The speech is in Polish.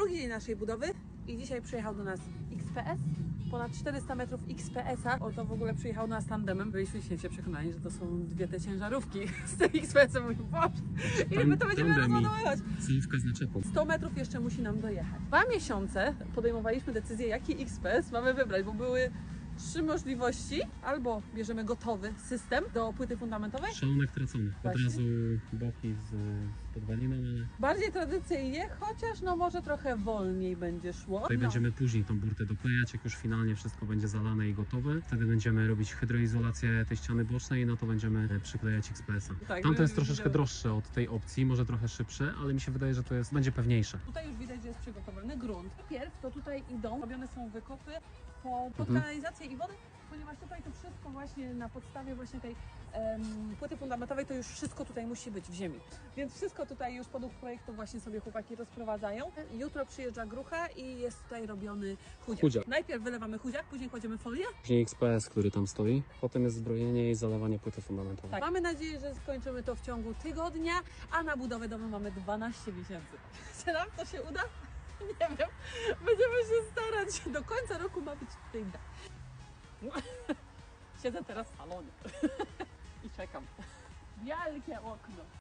drugi dzień naszej budowy i dzisiaj przyjechał do nas XPS. Ponad 400 metrów XPS-a. Oto w ogóle przyjechał nas tandemem. Byliśmy święcie przekonani, że to są dwie te ciężarówki z tym XPS-em. Mówię, Boże, ile my to będziemy rozładowywać? Solówka z naczepą. 100 metrów jeszcze musi nam dojechać. Dwa miesiące podejmowaliśmy decyzję, jaki XPS mamy wybrać, bo były trzy możliwości. Albo bierzemy gotowy system do płyty fundamentowej, Szalunek tracony. Od Właśnie. razu boki z, z podwaliną, ale bardziej tradycyjnie, chociaż no może trochę wolniej będzie szło. tutaj no. będziemy później tą burtę doklejać, jak już finalnie wszystko będzie zalane i gotowe. Wtedy będziemy robić hydroizolację tej ściany bocznej i na to będziemy e, przyklejać XPS-a. Tak, Tamto jest żeby- troszeczkę droższe od tej opcji, może trochę szybsze, ale mi się wydaje, że to jest, będzie pewniejsze. Tutaj już widać, że jest przygotowany grunt. Pierw to tutaj idą, robione są wykopy po, pod Mhm. kanalizację i wodę, ponieważ tutaj to wszystko właśnie na podstawie właśnie tej em, płyty fundamentowej to już wszystko tutaj musi być w ziemi. Więc wszystko tutaj już podług projektu właśnie sobie chłopaki rozprowadzają. Jutro przyjeżdża grucha i jest tutaj robiony chudziak. Chudziak. Najpierw wylewamy chudziak, później kładziemy folię. Później XPS, który tam stoi. Potem jest zbrojenie i zalewanie płyty fundamentowej. Tak. Mamy nadzieję, że skończymy to w ciągu tygodnia, a na budowę domu mamy 12 miesięcy. Czy nam to się uda? Nie wiem. Będziemy się starać. Do końca roku ma być tynda. Siedzę teraz w salonie i czekam. Wielkie okno.